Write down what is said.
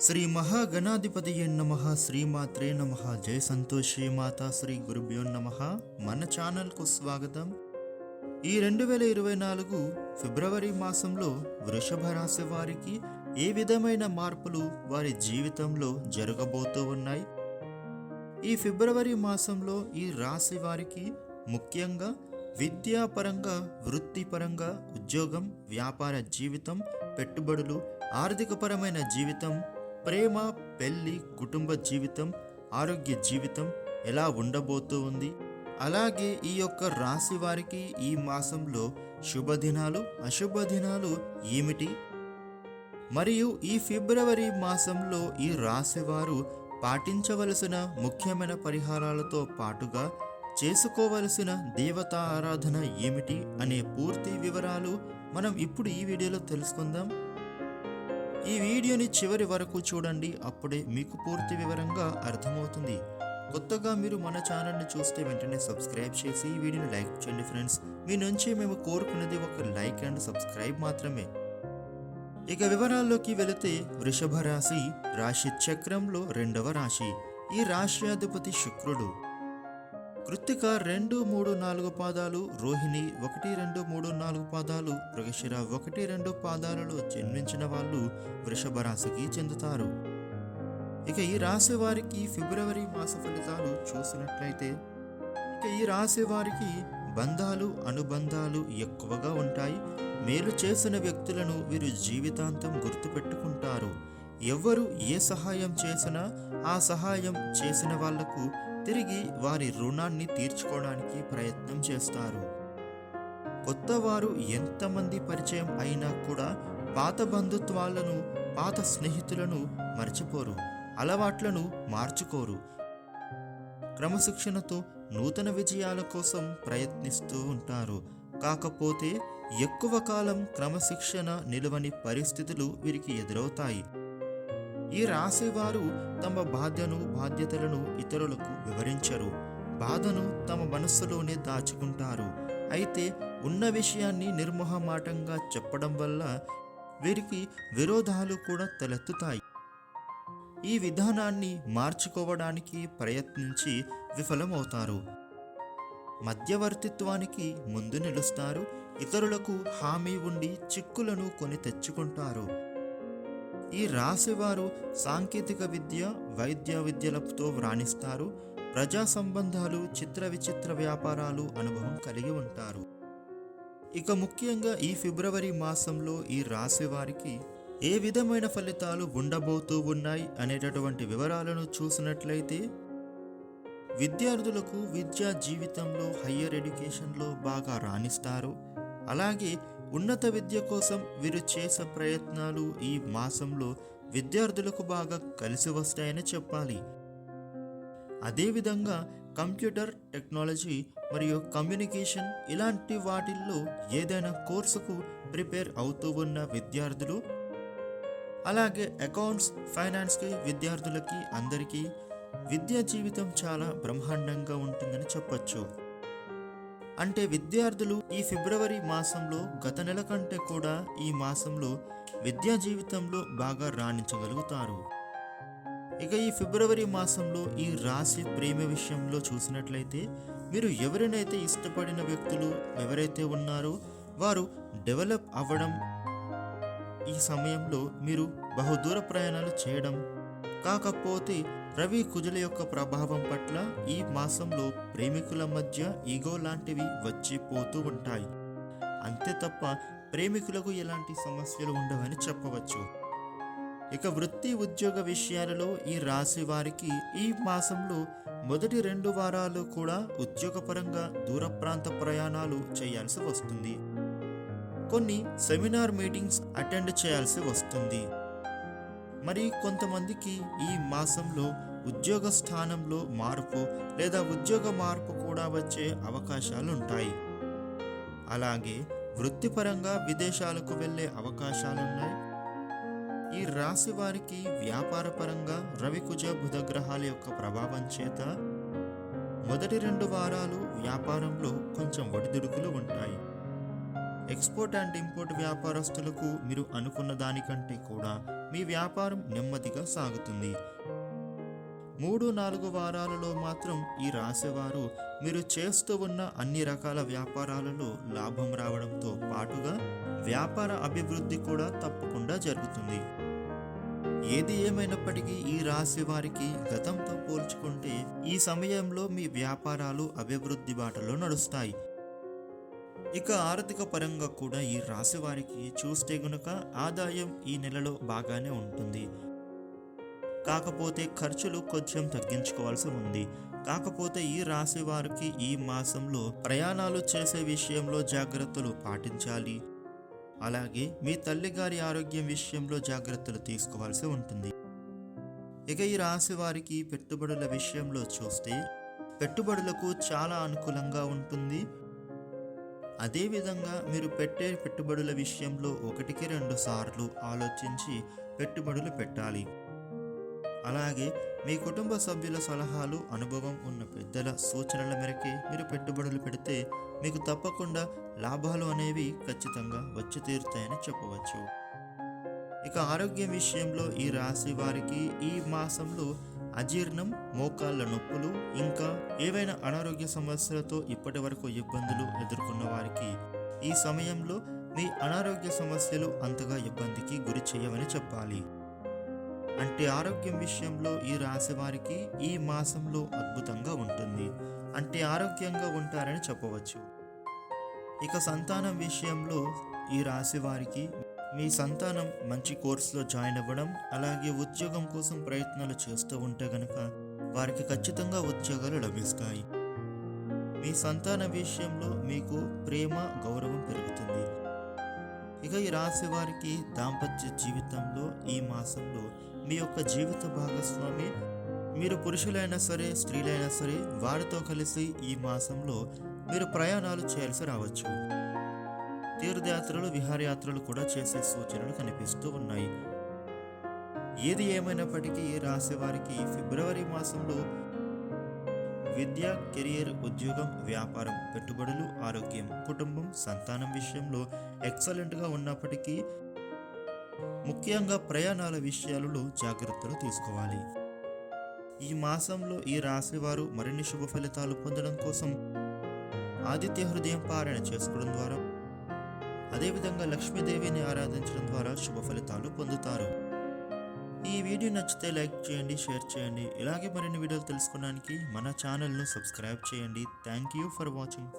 శ్రీ మహాగణాధిపతి నమ శ్రీమాత్రే నమ జయ సంతోషి మాత శ్రీ గురుభ్యో నమ. మన ఛానల్కు స్వాగతం. ఈ రెండు వేల ఇరవై నాలుగు ఫిబ్రవరి మాసంలో వృషభ రాశి వారికి ఏ విధమైన మార్పులు వారి జీవితంలో జరగబోతూ ఉన్నాయి? ఈ ఫిబ్రవరి మాసంలో ఈ రాశి వారికి ముఖ్యంగా విద్యాపరంగా వృత్తిపరంగా ఉద్యోగం వ్యాపార జీవితం పెట్టుబడులు ఆర్థికపరమైన జీవితం ప్రేమ పెళ్ళి కుటుంబ జీవితం ఆరోగ్య జీవితం ఎలా ఉండబోతూ ఉంది? అలాగే ఈ యొక్క రాశి వారికి ఈ మాసంలో శుభదినాలు అశుభ దినాలు ఏమిటి? మరియు ఈ ఫిబ్రవరి మాసంలో ఈ రాశివారు పాటించవలసిన ముఖ్యమైన పరిహారాలతో పాటుగా చేసుకోవలసిన దేవతా ఆరాధన ఏమిటి అనే పూర్తి వివరాలు మనం ఇప్పుడు ఈ వీడియోలో తెలుసుకుందాం. ఈ వీడియోని చివరి వరకు చూడండి అప్పుడే మీకు పూర్తి వివరంగా అర్థమవుతుంది. కొత్తగా మీరు మన ఛానల్ని చూస్తే వెంటనే సబ్స్క్రైబ్ చేసి ఈ వీడియోని లైక్ చేయండి ఫ్రెండ్స్. మీ నుంచి మేము కోరుకున్నది ఒక లైక్ అండ్ సబ్స్క్రైబ్ మాత్రమే. ఇక వివరాల్లోకి వెళితే వృషభ రాశి రాశి చక్రంలో రెండవ రాశి. ఈ రాశ్యాధిపతి శుక్రుడు. కృత్తిక రెండు మూడు నాలుగు పాదాలు రోహిణి ఒకటి రెండు మూడు నాలుగు పాదాలు మృగశిర ఒకటి రెండు పాదాలలో జన్మించిన వాళ్ళు వృషభ రాశికి చెందుతారు. ఇక ఈ రాశి వారికి ఫిబ్రవరి మాస ఫలితాలు చూసినట్లయితే ఇక ఈ రాశి వారికి బంధాలు అనుబంధాలు ఎక్కువగా ఉంటాయి. మేలు చేసిన వ్యక్తులను వీరు జీవితాంతం గుర్తుపెట్టుకుంటారు. ఎవ్వరు ఏ సహాయం చేసినా ఆ సహాయం చేసిన వాళ్ళకు తిరిగి వారి రుణాన్ని తీర్చుకోవడానికి ప్రయత్నం చేస్తారు. కొత్తవారు ఎంతమంది పరిచయం అయినా కూడా పాత బంధుత్వాలను పాత స్నేహితులను మర్చిపోరు అలవాట్లను మార్చుకోరు. క్రమశిక్షణతో నూతన విజయాల కోసం ప్రయత్నిస్తూ ఉంటారు. కాకపోతే ఎక్కువ కాలం క్రమశిక్షణ నిలవని పరిస్థితులు వీరికి ఎదురవుతాయి. ఈ రాసేవారు తమ బాధ్యను బాధ్యతలను ఇతరులకు వివరించరు. బాధను తమ మనస్సులోనే దాచుకుంటారు. అయితే ఉన్న విషయాన్ని నిర్మోహమాటంగా చెప్పడం వల్ల వీరికి విరోధాలు కూడా తలెత్తుతాయి. ఈ విధానాన్ని మార్చుకోవడానికి ప్రయత్నించి విఫలమవుతారు. మధ్యవర్తిత్వానికి ముందు నిలుస్తారు. ఇతరులకు హామీ ఉండి చిక్కులను కొని తెచ్చుకుంటారు. ఈ రాశివారు సాంకేతిక విద్య వైద్య విద్యలతో వ్రాణిస్తారు. ప్రజా సంబంధాలు చిత్ర విచిత్ర వ్యాపారాలు అనుభవం కలిగి ఉంటారు. ఇక ముఖ్యంగా ఈ ఫిబ్రవరి మాసంలో ఈ రాశి వారికి ఏ విధమైన ఫలితాలు ఉండబోతూ ఉన్నాయి అనేటటువంటి వివరాలను చూసినట్లయితే విద్యార్థులకు విద్యా జీవితంలో హయ్యర్ ఎడ్యుకేషన్లో బాగా రాణిస్తారు. అలాగే ఉన్నత విద్య కోసం వీరు చేసే ప్రయత్నాలు ఈ మాసంలో విద్యార్థులకు బాగా కలిసి వస్తాయని చెప్పాలి. అదేవిధంగా కంప్యూటర్ టెక్నాలజీ మరియు కమ్యూనికేషన్ ఇలాంటి వాటిల్లో ఏదైనా కోర్సుకు ప్రిపేర్ అవుతూ ఉన్న విద్యార్థులు అలాగే అకౌంట్స్ ఫైనాన్స్కి విద్యార్థులకి అందరికీ విద్యా జీవితం చాలా బ్రహ్మాండంగా ఉంటుందని చెప్పచ్చు. అంటే విద్యార్థులు ఈ ఫిబ్రవరి మాసంలో గత నెల కంటే కూడా ఈ మాసంలో విద్యా జీవితంలో బాగా రాణించగలుగుతారు. ఇక ఈ ఫిబ్రవరి మాసంలో ఈ రాశి ప్రేమ విషయంలో చూసినట్లయితే మీరు ఎవరినైతే ఇష్టపడిన వ్యక్తులు ఎవరైతే ఉన్నారో వారు డెవలప్ అవ్వడం ఈ సమయంలో మీరు బహుదూర ప్రయాణాలు చేయడం కాకపోతే రవి కుజుల యొక్క ప్రభావం పట్ల ఈ మాసంలో ప్రేమికుల మధ్య ఈగో లాంటివి వచ్చి పోతూ ఉంటాయి. అంతే తప్ప ప్రేమికులకు ఎలాంటి సమస్యలు ఉండవని చెప్పవచ్చు. ఇక వృత్తి ఉద్యోగ విషయాలలో ఈ రాశి వారికి ఈ మాసంలో మొదటి రెండు వారాలు కూడా ఉద్యోగపరంగా దూర ప్రాంత ప్రయాణాలు చేయాల్సి వస్తుంది. కొన్ని సెమినార్ మీటింగ్స్ అటెండ్ చేయాల్సి వస్తుంది. మరి కొంతమందికి ఈ మాసంలో ఉద్యోగ స్థానంలో మార్పు లేదా ఉద్యోగ మార్పు కూడా వచ్చే అవకాశాలు ఉంటాయి. అలాగే వృత్తిపరంగా విదేశాలకు వెళ్ళే అవకాశాలున్నాయి ఈ రాశి వారికి వ్యాపారపరంగా రవికుజ బుధగ్రహాల యొక్క ప్రభావం చేత మొదటి రెండు వారాలు వ్యాపారంలో కొంచెం ఒడిదుడుకులు ఉంటాయి. ఎక్స్పోర్ట్ అండ్ ఇంపోర్ట్ వ్యాపారస్తులకు మీరు అనుకున్న దానికంటే కూడా మీ వ్యాపారం నెమ్మదిగా సాగుతుంది. మూడు నాలుగు వారాలలో మాత్రం ఈ రాసేవారు మీరు చేస్తూ ఉన్న అన్ని రకాల వ్యాపారాలలో లాభం రావడంతో పాటుగా వ్యాపార అభివృద్ధి కూడా తప్పకుండా జరుగుతుంది. ఏది ఏమైనప్పటికీ ఈ రాశి వారికి గతంతో పోల్చుకుంటే ఈ సమయంలో మీ వ్యాపారాలు అభివృద్ధి బాటలో నడుస్తాయి. ఇక ఆర్థిక పరంగా కూడా ఈ రాశి వారికి చూస్తే గనుక ఆదాయం ఈ నెలలో బాగానే ఉంటుంది. కాకపోతే ఖర్చులు కొంచెం తగ్గించుకోవాల్సి ఉంది. కాకపోతే ఈ రాశి వారికి ఈ మాసంలో ప్రయాణాలు చేసే విషయంలో జాగ్రత్తలు పాటించాలి. అలాగే మీ తల్లిగారి ఆరోగ్యం విషయంలో జాగ్రత్తలు తీసుకోవాల్సి ఉంటుంది. ఇక ఈ రాశి వారికి పెట్టుబడుల విషయంలో చూస్తే పెట్టుబడులకు చాలా అనుకూలంగా ఉంటుంది. అదేవిధంగా మీరు పెట్టే పెట్టుబడుల విషయంలో ఒకటికి రెండు సార్లు ఆలోచించి పెట్టుబడులు పెట్టాలి. అలాగే మీ కుటుంబ సభ్యుల సలహాలు అనుభవం ఉన్న పెద్దల సూచనల మేరకే మీరు పెట్టుబడులు పెడితే మీకు తప్పకుండా లాభాలు అనేవి ఖచ్చితంగా వచ్చి తీరుతాయని చెప్పవచ్చు. ఇక ఆరోగ్యం విషయంలో ఈ రాశి వారికి ఈ మాసంలో అజీర్ణం మోకాళ్ళ నొప్పులు ఇంకా ఏవైనా అనారోగ్య సమస్యలతో ఇప్పటి వరకు ఇబ్బందులు ఎదుర్కొన్న వారికి ఈ సమయంలో మీ అనారోగ్య సమస్యలు అంతగా ఇబ్బందికి గురి చేయవని చెప్పాలి. అంటే ఆరోగ్యం విషయంలో ఈ రాశి వారికి ఈ మాసంలో అద్భుతంగా ఉంటుంది. అంటే ఆరోగ్యంగా ఉంటారని చెప్పవచ్చు. ఇక సంతానం విషయంలో ఈ రాశి వారికి మీ సంతానం మంచి కోర్సులో జాయిన్ అవ్వడం అలాగే ఉద్యోగం కోసం ప్రయత్నాలు చేస్తూ ఉంటే గనక వారికి ఖచ్చితంగా ఉద్యోగాలు లభిస్తాయి. మీ సంతాన విషయంలో మీకు ప్రేమ గౌరవం పెరుగుతుంది. ఇక ఈ రాశి వారికి దాంపత్య జీవితంలో ఈ మాసంలో మీ యొక్క జీవిత భాగస్వామి మీరు పురుషులైనా సరే స్త్రీలైనా సరే వారితో కలిసి ఈ మాసంలో మీరు ప్రయాణాలు చేయాల్సి రావచ్చు. తీర్థయాత్రలు విహారయాత్రలు కూడా చేసే సూచనలు కనిపిస్తూ ఉన్నాయి. ఏది ఏమైనప్పటికీ ఈ ఫిబ్రవరి మాసంలో విద్య కెరియర్ ఉద్యోగం వ్యాపారం పెట్టుబడులు ఆరోగ్యం కుటుంబం సంతానం విషయంలో ఎక్సలెంట్గా ఉన్నప్పటికీ ముఖ్యంగా ప్రయాణాల విషయాలలో జాగ్రత్తలు తీసుకోవాలి. ఈ మాసంలో ఈ రాశివారు మరిన్ని శుభ ఫలితాలు పొందడం కోసం ఆదిత్య హృదయం పారాయణ చేసుకోవడం ద్వారా అదేవిధంగా లక్ష్మీదేవిని ఆరాధించడం ద్వారా శుభ ఫలితాలు పొందుతారు. ఈ వీడియో నచ్చితే లైక్ చేయండి షేర్ చేయండి. ఇలాగే మరిన్ని వీడియోలు తెలుసుకోవడానికి మన ఛానల్ను సబ్స్క్రైబ్ చేయండి. Thank you for watching.